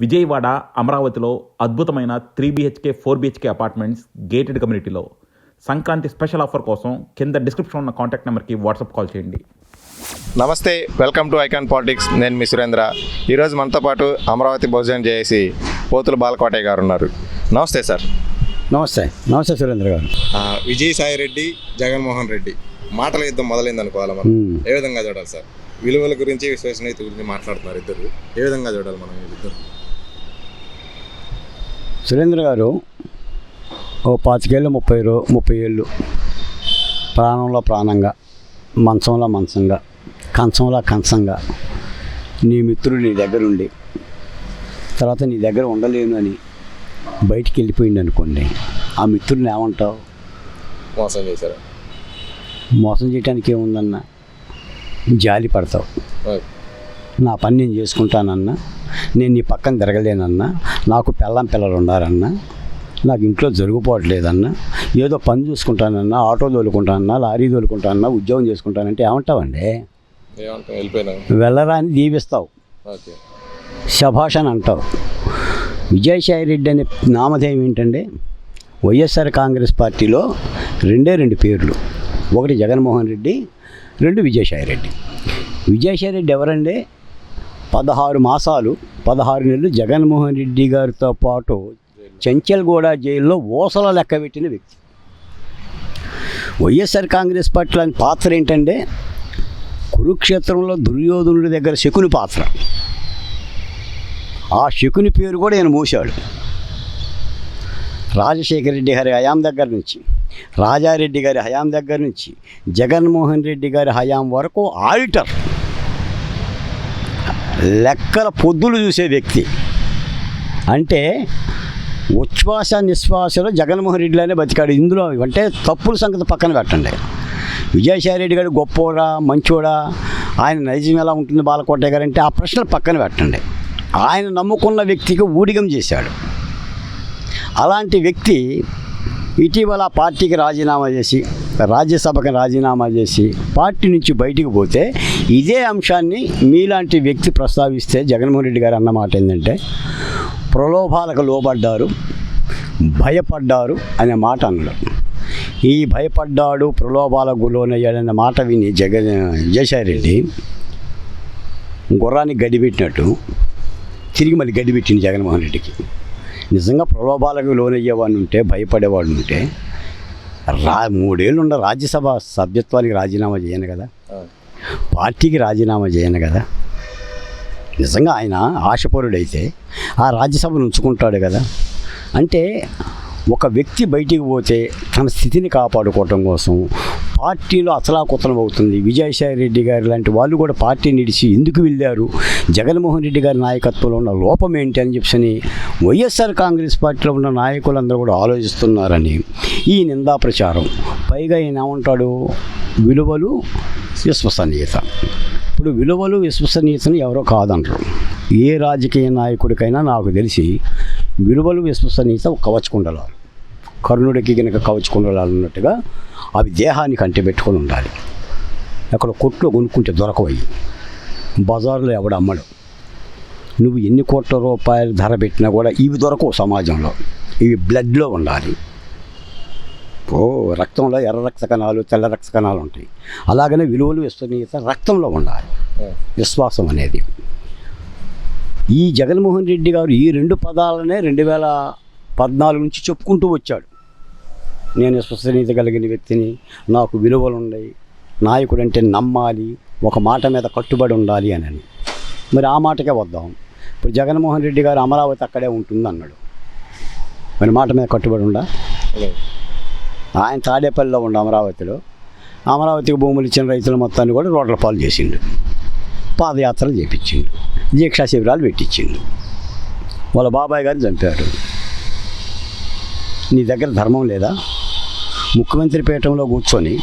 విజయవాడ అమరావతిలో అద్భుతమైన three BHK four BHK apartments gated కమ్యూనిటీలో సంక్రాంతి స్పెషల్ ఆఫర్ కోసం కింద డిస్క్రిప్షన్ ఉన్న కాంటాక్ట్ నెంబర్కి వాట్సాప్ కాల్ చేయండి. నమస్తే వెల్కమ్ టు ఐకాన్ పాలిటిక్స్ నేను మీ సురేంద్ర. ఈరోజు మనతో పాటు అమరావతి భోజనం చేసి పోతుల బాలకోటయ్య గారు ఉన్నారు. నమస్తే సార్. నమస్తే. నమస్తే సురేంద్ర గారు. విజయసాయి రెడ్డి జగన్మోహన్ రెడ్డి మాటల యుద్ధం మొదలైంది అనుకోవాలి మనం. ఏ విధంగా చూడాలి సార్? విలువల గురించి విశ్వసనీయత గురించి మాట్లాడుతున్నారు ఇద్దరు. ఏ విధంగా చూడాలి మనం వీళ్ళిద్దరు సురేంద్ర గారు ఓ పాతికేళ్ళు ముప్పై రో ముప్పై ఏళ్ళు. ప్రాణంలో ప్రాణంగా మంచంలో మంచంగా కంచంలో కంచంగా నీ మిత్రుడు నీ దగ్గర ఉండి తర్వాత నీ దగ్గర ఉండలేను అని బయటికి వెళ్ళిపోయింది అనుకోండి ఆ మిత్రుడిని ఏమంటావు? మోసం చేశారు. మోసం చేయడానికి ఏముందన్నా? జాలి పడతావు. నా పని నేను చేసుకుంటానన్నా నేను నీ పక్కన తిరగలేనన్నా నాకు పెళ్ళం పిల్లలు ఉన్నారన్నా నాకు ఇంట్లో జరుగుపోవట్లేదన్నా ఏదో పని చూసుకుంటానన్నా ఆటో తోలుకుంటానన్నా లారీ తోలుకుంటానన్నా ఉద్యోగం చేసుకుంటానంటే ఏమంటావండి? వెళ్ళరా అని దీవిస్తావు. ఓకే. శభాష్ అని అంటావు. విజయసాయి రెడ్డి అనే నామధేయం ఏంటంటే వైఎస్ఆర్ కాంగ్రెస్ పార్టీలో రెండే రెండు పేర్లు. ఒకటి జగన్మోహన్ రెడ్డి రెండు విజయసాయి రెడ్డి. విజయసాయి రెడ్డి ఎవరంటే పదహారు మాసాలు పదహారు నెలలు జగన్మోహన్ రెడ్డి గారితో పాటు చెంచల్గూడ జైల్లో ఓసల లెక్క పెట్టిన వ్యక్తి. వైఎస్ఆర్ కాంగ్రెస్ పట్ల పాత్ర ఏంటంటే కురుక్షేత్రంలో దుర్యోధనుడి దగ్గర శకుని పాత్ర. ఆ శకుని పేరు కూడా ఈయన మూశాడు. రాజశేఖర రెడ్డి గారి హయాం దగ్గర నుంచి రాజారెడ్డి గారి హయాం దగ్గర నుంచి జగన్మోహన్ రెడ్డి గారి హయాం వరకు ఆడిటర్. లెక్కల పొద్దులు చూసే వ్యక్తి. అంటే ఉచ్ఛ్వాస నిశ్వాసలో జగన్మోహన్ రెడ్డిలోనే బతికాడు. ఇందులో అంటే తప్పుల సంగతి పక్కన పెట్టండి. విజయసాయి రెడ్డి గారు గొప్పోడా మంచోడా ఆయన నైజం ఎలా ఉంటుంది బాలకోట గారు అంటే ఆ ప్రశ్నలు పక్కన పెట్టండి. ఆయన నమ్ముకున్న వ్యక్తికి ఊడిగం చేశాడు. అలాంటి వ్యక్తి ఇటీవల పార్టీకి రాజీనామా చేసి రాజ్యసభకి రాజీనామా చేసి పార్టీ నుంచి బయటికి పోతే ఇదే అంశాన్ని మీలాంటి వ్యక్తి ప్రస్తావిస్తే జగన్మోహన్ రెడ్డి గారు అన్నమాట ఏంటంటే ప్రలోభాలకు లోబడ్డారు భయపడ్డారు అనే మాట అన్నాడు ఈ భయపడ్డాడు ప్రలోభాలకు లోనయ్యాడనే మాట విని జగన్ విజయసాయిరెడ్డి గుర్రానికి గడిపెట్టినట్టు తిరిగి మళ్ళీ గడిపెట్టింది జగన్మోహన్ రెడ్డికి. నిజంగా ప్రలోభాలకు లోనయ్యేవాడిని ఉంటే భయపడేవాడు ఉంటే రా మూడేళ్ళు ఉన్న రాజ్యసభ సభ్యత్వానికి రాజీనామా చేయను కదా. పార్టీకి రాజీనామా చేయను కదా. నిజంగా ఆయన ఆశపరుడైతే ఆ రాజ్యసభను ఉంచుకుంటాడు కదా. అంటే ఒక వ్యక్తి బయటికి పోతే తన స్థితిని కాపాడుకోవటం కోసం పార్టీలో అతలాకుతలం అవుతుంది. విజయసాయి రెడ్డి గారు లాంటి వాళ్ళు కూడా పార్టీ నిడిచి ఎందుకు వెళ్ళారు? జగన్మోహన్ రెడ్డి గారి నాయకత్వంలో ఉన్న లోపం ఏంటి అని చెప్పని వైఎస్ఆర్ కాంగ్రెస్ పార్టీలో ఉన్న నాయకులందరూ కూడా ఆలోచిస్తున్నారని ఈ నిందా ప్రచారం పైగా ఈయన ఏమంటాడు విలువలు విశ్వసనీయత. ఇప్పుడు విలువలు విశ్వసనీయతను ఎవరో కాదంటారు. ఏ రాజకీయ నాయకుడికైనా నాకు తెలిసి విలువలు విశ్వసనీయత కవచకుండలాలు. కర్ణుడికి కనుక కవచకుండలాలు ఉన్నట్టుగా అవి దేహానికి అంటి పెట్టుకొని ఉండాలి. అక్కడ కొట్లో కొనుక్కుంటే దొరకవయ్యి. బజార్లో ఎవడు అమ్మడు. నువ్వు ఎన్ని కోట్ల రూపాయలు ధర పెట్టినా కూడా ఇవి దొరకవు సమాజంలో. ఇవి బ్లడ్లో ఉండాలి. ఓ రక్తంలో ఎర్ర రక్త కణాలు తెల్ల రక్త కణాలు ఉంటాయి. అలాగనే విలువలు విశ్వనీయత రక్తంలో ఉండాలి. విశ్వాసం అనేది. ఈ జగన్మోహన్ రెడ్డి గారు ఈ రెండు పదాలనే రెండు వేల పద్నాలుగు నుంచి చెప్పుకుంటూ వచ్చాడు. నేను విశ్వసనీయత కలిగిన వ్యక్తిని నాకు విలువలు ఉన్నాయి నాయకుడు అంటే నమ్మాలి ఒక మాట మీద కట్టుబడి ఉండాలి అని అని. మరి ఆ మాటకే వద్దాం. ఇప్పుడు జగన్మోహన్ రెడ్డి గారు అమరావతి అక్కడే ఉంటుంది అన్నాడు మరి మాట మీద కట్టుబడి ఉండా? ఆయన తాడేపల్లిలో ఉండు అమరావతిలో. అమరావతికి భూములు ఇచ్చిన రైతుల మొత్తాన్ని కూడా రోడ్ల పాలు చేసిండు. పాదయాత్రలు చేపించిండు. దీక్షా శిబిరాలు పెట్టించిండు. వాళ్ళ బాబాయ్ గారు చంపారు. నీ దగ్గర ధర్మం లేదా? ముఖ్యమంత్రి పీఠంలో కూర్చొని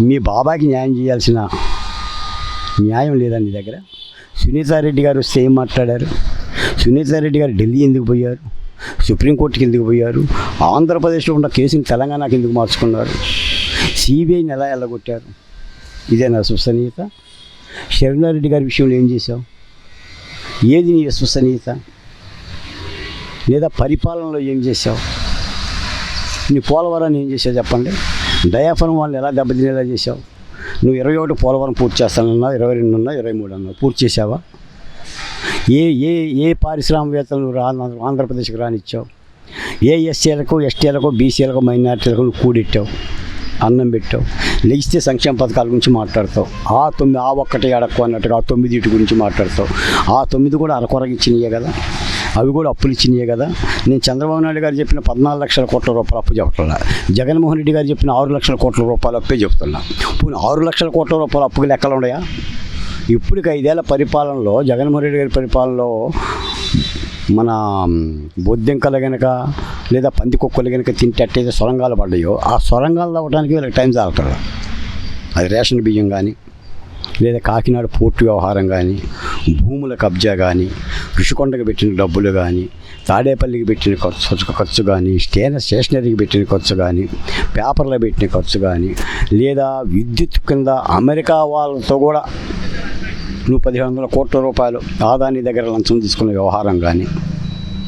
మీ బాబాయ్కి న్యాయం చేయాల్సిన న్యాయం లేదా నీ దగ్గర? సునీతారెడ్డి గారు వస్తే ఏం మాట్లాడారు? సునీతారెడ్డి గారు ఢిల్లీ ఎందుకు పోయారు? సుప్రీంకోర్టుకి ఎందుకు పోయారు? ఆంధ్రప్రదేశ్లో ఉన్న కేసుని తెలంగాణకి ఎందుకు మార్చుకున్నారు? సిబిఐని ఎలా వెళ్ళగొట్టారు ఇదేనా విశ్వసనీయత శరణారెడ్డి గారి విషయంలో ఏం చేశావు? ఏది నీ విశ్వసనీయత లేదా పరిపాలనలో ఏం చేశావు? నీ పోలవరాన్ని ఏం చేసావు చెప్పండి. డయాఫరం వాళ్ళని ఎలా దెబ్బతినేలా చేసావు నువ్వు ఇరవై ఒకటి పోలవరం పూర్తి చేస్తానన్నా ఇరవై రెండు అన్నా ఇరవై మూడు అన్నా పూర్తి చేసావా ఏ ఏ ఏ పారిశ్రామికవేత్తలు నువ్వు రా ఆంధ్రప్రదేశ్కి రానిచ్చావు? ఏ ఎస్సీలకు ఎస్టీలకు బీసీలకు మైనార్టీలకు నువ్వు కూడెట్టావు? అన్నం పెట్టావు? లేస్తే సంక్షేమ పథకాల గురించి మాట్లాడతావు. ఆ తొమ్మిది ఆ ఒక్కటి అడక్కు అన్నట్టుగా ఆ తొమ్మిది ఇటు గురించి మాట్లాడతావు. ఆ తొమ్మిది కూడా అరకొరకి కదా? అవి కూడా అప్పులు ఇచ్చినాయే కదా? నేను చంద్రబాబు నాయుడు గారు చెప్పిన పద్నాలుగు లక్షల కోట్ల రూపాయలు అప్పు చెప్తున్నా జగన్మోహన్ రెడ్డి గారు చెప్పిన ఆరు లక్షల కోట్ల రూపాయలు అప్పే చెప్తున్నా. పోనీ ఆరు లక్షల కోట్ల రూపాయలు అప్పుకి లెక్కలు ఉన్నాయా ఇప్పటికి ఐదేళ్ళ పరిపాలనలో జగన్మోహన్ రెడ్డి గారి పరిపాలనలో మన బొద్దింకలు గనక లేదా పంది కుక్కలు కనుక తింటే అట్టయితే సొరంగాలు పడ్డాయో ఆ సొరంగాలు అవ్వడానికి వీళ్ళకి టైం తాగుతారు అది రేషన్ బియ్యం కానీ లేదా కాకినాడ పోర్టు వ్యవహారం కానీ భూముల కబ్జా కానీ ఋషికొండకు పెట్టిన డబ్బులు కానీ తాడేపల్లికి పెట్టిన ఖర్చు ఖర్చు కానీ స్టేన స్టేషనరీకి పెట్టిన ఖర్చు కానీ పేపర్లో పెట్టిన ఖర్చు కానీ లేదా విద్యుత్ కింద అమెరికా వాళ్ళతో కూడా నువ్వు పదిహేను వందల కోట్ల రూపాయలు ఆదాని దగ్గర లంచం తీసుకున్న వ్యవహారం కానీ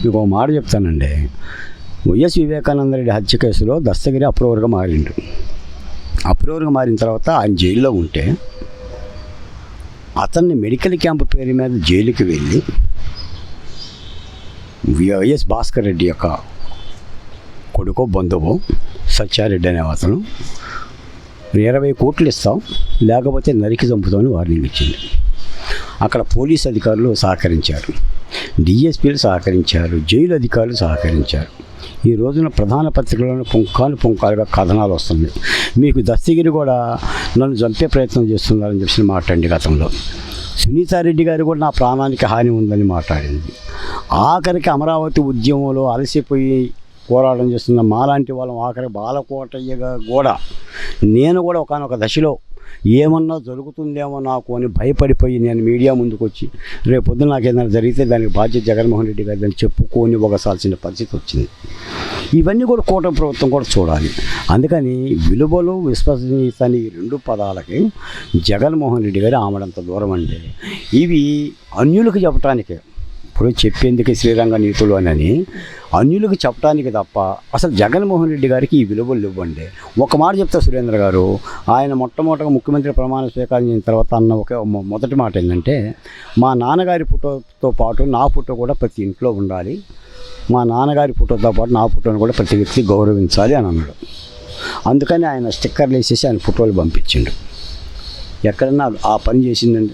మీకు ఒక మాట చెప్తానండి. వైఎస్ వివేకానంద రెడ్డి హత్య కేసులో దస్తగిరి అప్రూవర్గా మారిండు. అప్రూవర్గా మారిన తర్వాత ఆయన జైల్లో ఉంటే అతన్ని మెడికల్ క్యాంప్ పేరు మీద జైలుకి వెళ్ళి వైఎస్ భాస్కర్ రెడ్డి యొక్క కొడుకో బంధువు సత్యారెడ్డి అనే అతను ఇరవై కోట్లు ఇస్తాం లేకపోతే నరికి చంపుతామని వార్నింగ్ ఇచ్చింది. అక్కడ పోలీస్ అధికారులు సహకరించారు. డిఎస్పీలు సహకరించారు. జైలు అధికారులు సహకరించారు. ఈ రోజున ప్రధాన పత్రికలను పుంకాలు పుంకాలుగా కథనాలు వస్తున్నాయి. మీకు దస్తగిరి కూడా నన్ను చంపే ప్రయత్నం చేస్తున్నారని చెప్పి మాట్లాడి గతంలో. సునీతారెడ్డి గారు కూడా నా ప్రాణానికి హాని ఉందని మాట్లాడింది. ఆఖరికి అమరావతి ఉద్యమంలో అలసిపోయి పోరాటం చేస్తున్న మాలాంటి వాళ్ళం ఆఖరి బాలకోటయ్యగా కూడా నేను కూడా ఒకనొక దశలో ఏమన్నా జరుగుతుందేమో నాకు అని భయపడిపోయి నేను మీడియా ముందుకు వచ్చి రేపు పొద్దున నాకు ఏదైనా జరిగితే దానికి బాధ్యత జగన్మోహన్ రెడ్డి గారు అని చెప్పుకొని ఒకసాల్సిన పరిస్థితి వచ్చింది. ఇవన్నీ కూడా కూటమి ప్రభుత్వం కూడా చూడాలి. అందుకని విలువలు విశ్వసనీయత అనే ఈ రెండు పదాలకి జగన్మోహన్ రెడ్డి గారు ఆమడంత దూరం అండి. ఇవి అన్యులకు చెప్పటానికే. ఇప్పుడు చెప్పేందుకు శ్రీరంగ నీతులు అని అన్యులకు చెప్పడానికి తప్ప అసలు జగన్మోహన్ రెడ్డి గారికి ఈ విలువలు ఇవ్వండి. ఒక మాట చెప్తా సురేంద్ర గారు ఆయన మొట్టమొదటిగా ముఖ్యమంత్రి ప్రమాణ స్వీకారం చేసిన తర్వాత అన్న ఒక మొదటి మాట ఏంటంటే మా నాన్నగారి ఫోటోతో పాటు నా ఫోటో కూడా ప్రతి ఇంట్లో ఉండాలి. మా నాన్నగారి ఫోటోతో పాటు నా ఫోటోను కూడా ప్రతి వ్యక్తి గౌరవించాలి అని అన్నాడు. అందుకని ఆయన స్టిక్కర్లు వేసేసి ఆయన ఫోటోలు పంపించిండు. ఎక్కడన్నా ఆ పని చేసిందండి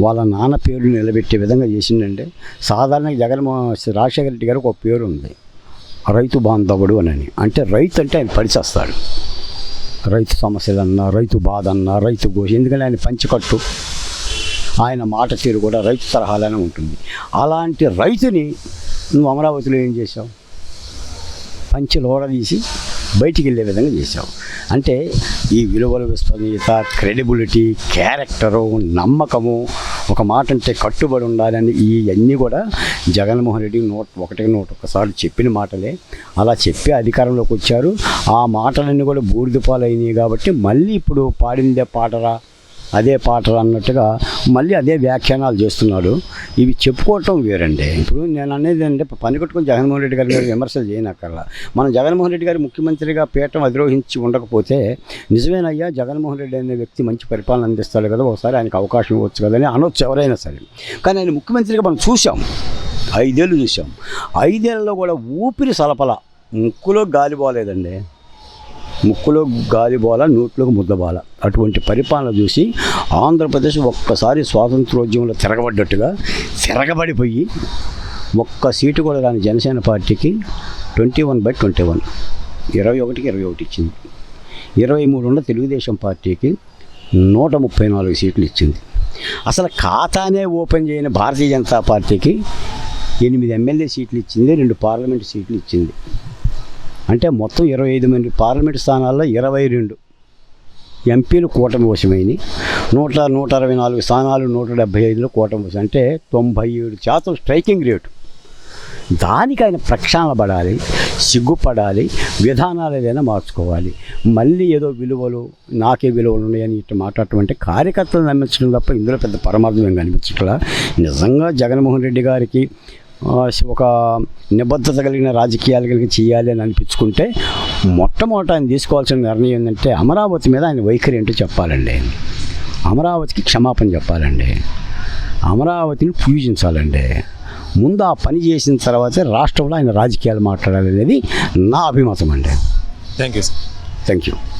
వాళ్ళ నాన్న పేరు నిలబెట్టే విధంగా చేసిందంటే సాధారణంగా జగన్మోహన్ రాజశేఖర రెడ్డి గారికి ఒక పేరు ఉంది. రైతు బాంధవుడు అని అంటే రైతు అంటే ఆయన పడిచేస్తాడు రైతు సమస్యలు రైతు బాధ అన్నా రైతు గోష ఎందుకంటే ఆయన పంచకట్టు. ఆయన మాట తీరు కూడా రైతు తరహాలోనే ఉంటుంది. అలాంటి రైతుని నువ్వు అమరావతిలో ఏం చేసావు పంచి లోడ తీసి బయటికి వెళ్ళే విధంగా చేశావు అంటే ఈ విలువల విశ్వనీయత క్రెడిబిలిటీ క్యారెక్టరు నమ్మకము ఒక మాట అంటే కట్టుబడి ఉండాలని ఇవన్నీ కూడా జగన్మోహన్ రెడ్డి నూట ఒకటి నూట ఒక్కసారి చెప్పిన మాటలే. అలా చెప్పి అధికారంలోకి వచ్చారు. ఆ మాటలన్నీ కూడా బూడిదపాలైనవి కాబట్టి మళ్ళీ ఇప్పుడు పాడిందే పాటరా? అదే పాటలు అన్నట్టుగా మళ్ళీ అదే వ్యాఖ్యానాలు చేస్తున్నాడు. ఇవి చెప్పుకోవటం వేరండి. ఇప్పుడు నేను అనేది అంటే పని కట్టుకుని జగన్మోహన్ రెడ్డి గారి మీద విమర్శలు చేయనక్కర్లా. మనం జగన్మోహన్ రెడ్డి గారు ముఖ్యమంత్రిగా పీఠం అధిరోహించి ఉండకపోతే నిజమేనయ్యా జగన్మోహన్ రెడ్డి అనే వ్యక్తి మంచి పరిపాలన అందిస్తాడు కదా ఒకసారి ఆయనకు అవకాశం ఇవ్వచ్చు కదా అని అనొచ్చు ఎవరైనా సరే. కానీ ఆయన ముఖ్యమంత్రిగా మనం చూసాం ఐదేళ్ళు చూసాం ఐదేళ్ళలో కూడా ఊపిరి సలపల ముక్కులో గాలి పోలేదండి. ముక్కులో గాలిబోల నోట్లోకి ముద్దబాల అటువంటి పరిపాలన చూసి ఆంధ్రప్రదేశ్ ఒక్కసారి స్వాతంత్రోద్యమంలో తిరగబడ్డట్టుగా తిరగబడిపోయి ఒక్క సీటు కూడా రాని జనసేన పార్టీకి twenty one by twenty one. ఇరవై ఒకటికి ఇరవై ఒకటి ఇచ్చింది. ఇరవై మూడు ఉన్న తెలుగుదేశం పార్టీకి నూట ముప్పై నాలుగు సీట్లు ఇచ్చింది. అసలు ఖాతానే ఓపెన్ చేయని భారతీయ జనతా పార్టీకి ఎనిమిది ఎమ్మెల్యే సీట్లు ఇచ్చింది రెండు పార్లమెంట్ సీట్లు ఇచ్చింది. అంటే మొత్తం ఇరవై ఐదు మంది పార్లమెంట్ స్థానాల్లో ఇరవై రెండు ఎంపీలు కూటమి వశమైనవి. నూట నూట అరవై నాలుగు స్థానాలు నూట డెబ్బై ఐదులో కూటమి వశం. అంటే తొంభై ఏడు శాతం స్ట్రైకింగ్ రేటు. దానికి ఆయన ప్రక్షాళన పడాలి సిగ్గుపడాలి విధానాలు ఏదైనా మార్చుకోవాలి. మళ్ళీ ఏదో విలువలు నాకే విలువలు ఉన్నాయని ఇట్లా మాట్లాడటం అంటే కార్యకర్తలు నమ్మించడం తప్ప ఇందులో పెద్ద పరమార్థం ఏం కనిపించట్లా? నిజంగా జగన్మోహన్ రెడ్డి గారికి ఒక నిబద్ధత కలిగిన రాజకీయాలు కలిగి చేయాలి అని అనిపించుకుంటే మొట్టమొదట ఆయన తీసుకోవాల్సిన నిర్ణయం ఏంటంటే అమరావతి మీద ఆయన వైఖరి ఏంటో చెప్పాలండి. అమరావతికి క్షమాపణ చెప్పాలండి. అమరావతిని పూజించాలండి. ముందు ఆ పని చేసిన తర్వాతే రాష్ట్రంలో ఆయన రాజకీయాలు మాట్లాడాలి అనేది నా అభిమతం అండి. Thank you sir thank you